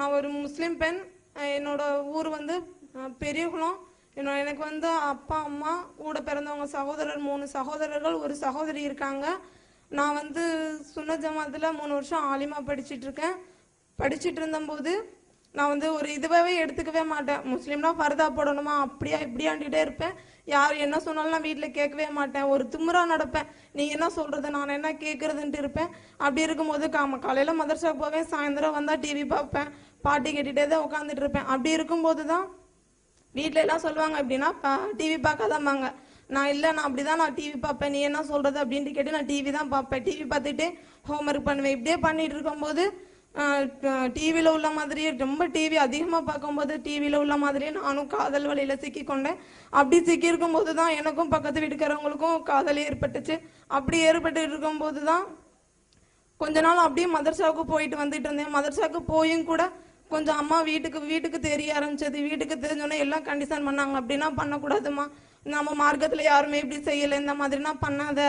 நான் ஒரு முஸ்லீம் பெண் என்னோட ஊர் வந்து பெரியகுளம். என்னோட எனக்கு வந்து அப்பா அம்மா கூட பிறந்தவங்க சகோதரர் மூணு சகோதரர்கள் ஒரு சகோதரி இருக்காங்க. நான் வந்து சுன்ன ஜமாத்தில் மூணு வருஷம் ஆலிமா படிச்சிட்டு இருக்கேன். படிச்சிட்டு இருந்தபோது நான் வந்து ஒரு இதுவாகவே எடுத்துக்கவே மாட்டேன். முஸ்லீம்னா ஃபர்தா போடணுமா? அப்படியா இப்படியாண்டிட்டே இருப்பேன். யார் என்ன சொன்னாலும் நான் வீட்டில் கேட்கவே மாட்டேன். ஒரு திமுறா நடப்பேன். நீ என்ன சொல்கிறது நான் என்ன கேட்குறதுன்ட்டு இருப்பேன். அப்படி இருக்கும்போது காம காலையில் மதரசாக்கு போவேன். சாயந்தரம் வந்தால் டிவி பார்ப்பேன். பாட்டு கேட்டுகிட்டே தான் உட்காந்துட்டு இருப்பேன். அப்படி இருக்கும்போது தான் வீட்டில எல்லாம் சொல்லுவாங்க எப்படின்னா டிவி பார்க்காதாம்பாங்க. நான் இல்லை நான் அப்படி தான் நான் டிவி பார்ப்பேன். நீ என்ன சொல்கிறது அப்படின்ட்டு கேட்டு நான் டிவி தான் பார்ப்பேன். டிவி பார்த்துட்டு ஹோம் ஒர்க் பண்ணுவேன். இப்படியே பண்ணிட்டு இருக்கும்போது டிவியில் உள்ள மாதிரியே ரொம்ப டிவி அதிகமாக பார்க்கும்போது டிவியில் உள்ள மாதிரியே நானும் காதல் வழியில் சிக்கி கொண்டேன். அப்படி சிக்கி இருக்கும்போது தான் எனக்கும் பக்கத்து வீட்டுக்காரவங்களுக்கும் காதல் ஏற்பட்டுச்சு. அப்படி ஏற்பட்டு இருக்கும்போது தான் கொஞ்ச நாள் அப்படியே மதர்சாவுக்கு போயிட்டு வந்துட்டு இருந்தேன். மதர்சாவுக்கு போயும் கூட கொஞ்சம் அம்மா வீட்டுக்கு வீட்டுக்கு தெரிய ஆரம்பிச்சது. வீட்டுக்கு தெரிஞ்சோன்னே எல்லாம் கண்டிஷன் பண்ணாங்க. அப்படின்னா பண்ணக்கூடாதும்மா. நம்ம மார்க்கத்தில் யாருமே இப்படி செய்யலை. இந்த மாதிரினா பண்ணாத.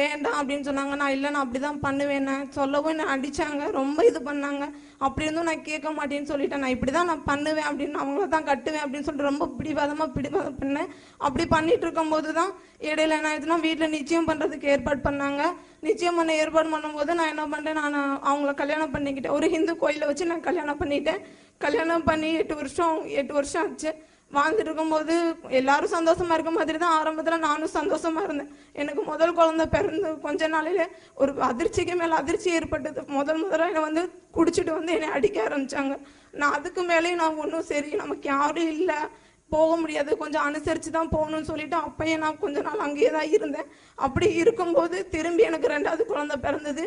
வேண்டாம் அப்படின்னு சொன்னாங்க. நான் இல்லை நான் அப்படிதான் பண்ணுவேன். சொல்லவும் என்ன அடிச்சாங்க. ரொம்ப இது பண்ணாங்க. அப்படி இருந்தும் நான் கேட்க மாட்டேன்னு சொல்லிட்டேன். நான் இப்படி தான் நான் பண்ணுவேன் அப்படின்னு அவங்கள தான் கட்டுவேன் அப்படின்னு சொல்லிட்டு ரொம்ப பிடிவாதமாக பிடிவாதம் பண்ணேன். அப்படி பண்ணிட்டு இருக்கும்போது தான் இடையில என்ன ஆயிடுச்சுன்னா வீட்டில் நிச்சயம் பண்ணுறதுக்கு ஏற்பாடு பண்ணாங்க. நிச்சயம் பண்ண ஏற்பாடு பண்ணும்போது நான் என்ன பண்ணுறேன் நான் அவங்கள கல்யாணம் பண்ணிக்கிட்டேன். ஒரு ஹிந்து கோயிலை வச்சு நான் கல்யாணம் பண்ணிட்டேன். கல்யாணம் பண்ணி எட்டு வருஷம் எட்டு வருஷம் ஆச்சு. வாழ்ந்துட்டு இருக்கும்போது எல்லாரும் சந்தோஷமா இருக்க மாதிரி தான் ஆரம்பத்துல நானும் சந்தோஷமா இருந்தேன். எனக்கு முதல் குழந்தை பிறந்து கொஞ்ச நாளில் ஒரு அதிர்ச்சிக்கு மேல அதிர்ச்சி ஏற்பட்டது. முதல் முதல்ல என்னை வந்து குடிச்சிட்டு வந்து என்னை அடிக்க ஆரம்பிச்சாங்க. நான் அதுக்கு மேலேயும் நான் ஒன்றும் சரி நமக்கு யாரும் இல்லை போக முடியாது கொஞ்சம் அனுசரித்து தான் போகணும்னு சொல்லிட்டு அப்பயே நான் கொஞ்ச நாள் அங்கேயே தான் இருந்தேன். அப்படி இருக்கும்போது திரும்பி எனக்கு ரெண்டாவது குழந்தை பிறந்தது.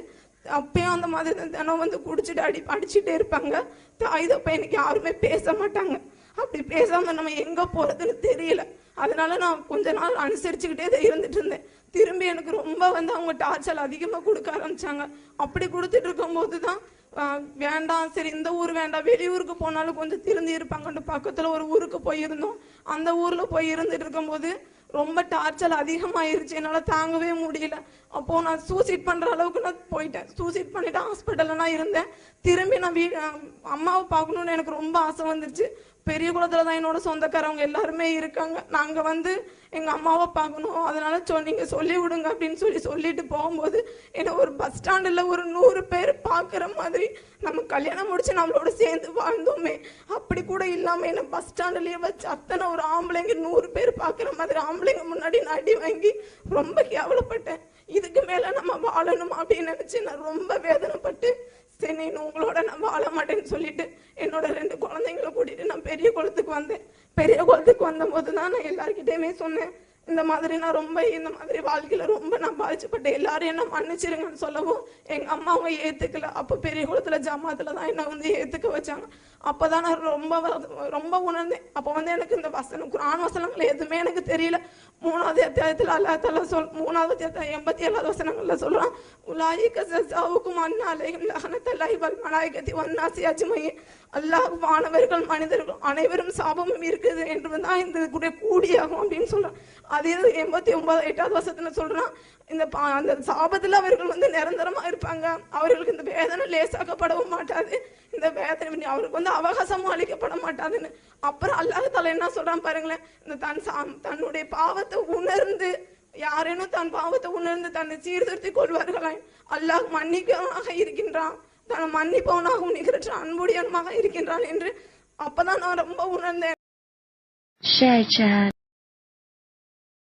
அப்பயும் அந்த மாதிரி தினம் வந்து குடிச்சிட்டு அடி அடிச்சுட்டே இருப்பாங்க. தாய் தப்ப எனக்கு யாருமே பேச மாட்டாங்க. அப்படி பேசாம நம்ம எங்க போறதுன்னு தெரியல. அதனால நான் கொஞ்ச நாள் அனுசரிச்சுக்கிட்டே தான் இருந்துட்டு இருந்தேன். திரும்பி எனக்கு ரொம்ப வந்து அவங்க டார்ச்சல் அதிகமா கொடுக்க ஆரம்பிச்சாங்க. அப்படி கொடுத்துட்டு இருக்கும்போது தான் வேண்டாம் சரி இந்த ஊர் வேண்டாம் வெளியூருக்கு போனாலும் கொஞ்சம் திருந்தி இருப்பாங்கன்ட்டு பக்கத்துல ஒரு ஊருக்கு போயிருந்தோம். அந்த ஊர்ல போய் இருந்துட்டு இருக்கும்போது ரொம்ப டார்ச்சல் அதிகமாயிருச்சு. என்னால் தாங்கவே முடியல. அப்போது நான் சூசைட் பண்ணுற அளவுக்கு நான் போயிட்டேன். சூசைட் பண்ணிவிட்டு ஹாஸ்பிட்டலில் நான் இருந்தேன். திரும்பி நான் வீ அம்மாவை பார்க்கணுன்னு எனக்கு ரொம்ப ஆசை வந்துருச்சு. பெரிய குளத்துல தான் என்னோட சொந்தக்காரவங்க எல்லாருமே இருக்காங்க. நாங்க வந்து எங்க அம்மாவை பார்க்கணும். அதனால சொ நீங்க சொல்லி விடுங்க அப்படின்னு சொல்லி சொல்லிட்டு போகும்போது என்ன ஒரு பஸ் ஸ்டாண்டில் ஒரு நூறு பேர் பார்க்குற மாதிரி நம்ம கல்யாணம் முடிச்சு நம்மளோட சேர்ந்து வாழ்ந்தோமே. அப்படி கூட இல்லாம என்ன பஸ் ஸ்டாண்டுலயே வச்சு அத்தனை ஒரு ஆம்பளைங்க நூறு பேர் பார்க்குற மாதிரி ஆம்பளைங்க முன்னாடி நான் அடி வாங்கி ரொம்ப கேவலப்பட்டேன். இதுக்கு மேல நம்ம வாழணும் அப்படின்னு நினைச்சு நான் ரொம்ப வேதனைப்பட்டு நான் உங்களோட நான் வாழ மாட்டேன்னு சொல்லிட்டு என்னோட ரெண்டு குழந்தைங்களை கூட்டிட்டு நான் பெரிய குளத்துக்கு வந்தேன். பெரிய குளத்துக்கு வந்தபோது தான் நான் எல்லாருக்கிட்டேயுமே சொன்னேன் இந்த மாதிரி நான் ரொம்ப இந்த மாதிரி வாழ்க்கையில ரொம்ப நான் பாதிச்சுப்பட்டேன் எல்லாரும் என்ன மன்னிச்சிருங்கன்னு சொல்லவும் எங்க அவங்க ஏத்துக்கல. அப்ப பெரிய குளத்துல ஜமாத்துல தான் என்ன வந்து ஏத்துக்க வச்சாங்க. அப்பதான் நான் ரொம்ப ரொம்ப உணர்ந்தேன். அப்ப வந்து எனக்கு இந்த வசனம் குரான் வசனங்கள் எதுவுமே எனக்கு தெரியல. மூணாவது அத்தியாயத்தில் அல்லா தலா சொல் மூணாவது அத்தியாயத்துல எண்பத்தி ஏழாவது வசனங்களில் சொல்கிறான் உலாயி கசாவுக்கும் அண்ணா அலைஹிம் லஹனத்தல்லாஹி வல் மலாயிகத்தி வன்னாசி அஜ்மயின். அல்லாஹ் மாணவர்கள் மனிதர்கள் அனைவரும் சாபமும் இருக்குது என்று தான் இந்த கூட கூடியாகும் அப்படின்னு சொல்கிறான் அதே எண்பத்தி ஒன்பது எட்டாவது வசத்தில் சொல்கிறான் இந்த பா- அந்த சாபத்தில் அவர்கள் வந்து நிரந்தரமாக இருப்பாங்க. அவர்களுக்கு இந்த வேதனை லேசாக்கப்படவும் மாட்டாது. இந்த வேதனை அவருக்கு வந்து அவகாசமும் அளிக்கப்பட மாட்டாதுன்னு. அப்புறம் அல்லாஹ் தலை என்ன சொல்றான் பாருங்களேன்? இந்த தன் சாம் தன்னுடைய பாவத்தை உணர்ந்து யாரேனும் தன் பாவத்தை உணர்ந்து தன்னை சீர்திருத்திக் கொள்வார்களாய் அல்லாஹ் மன்னிக்கவனாக இருக்கின்றான். தன் மன்னிப்பவனாகவும் நிகழ்ச்சி அன்புடையவனாக இருக்கின்றான் என்று அப்பதான் நான் ரொம்ப உணர்ந்தேன்.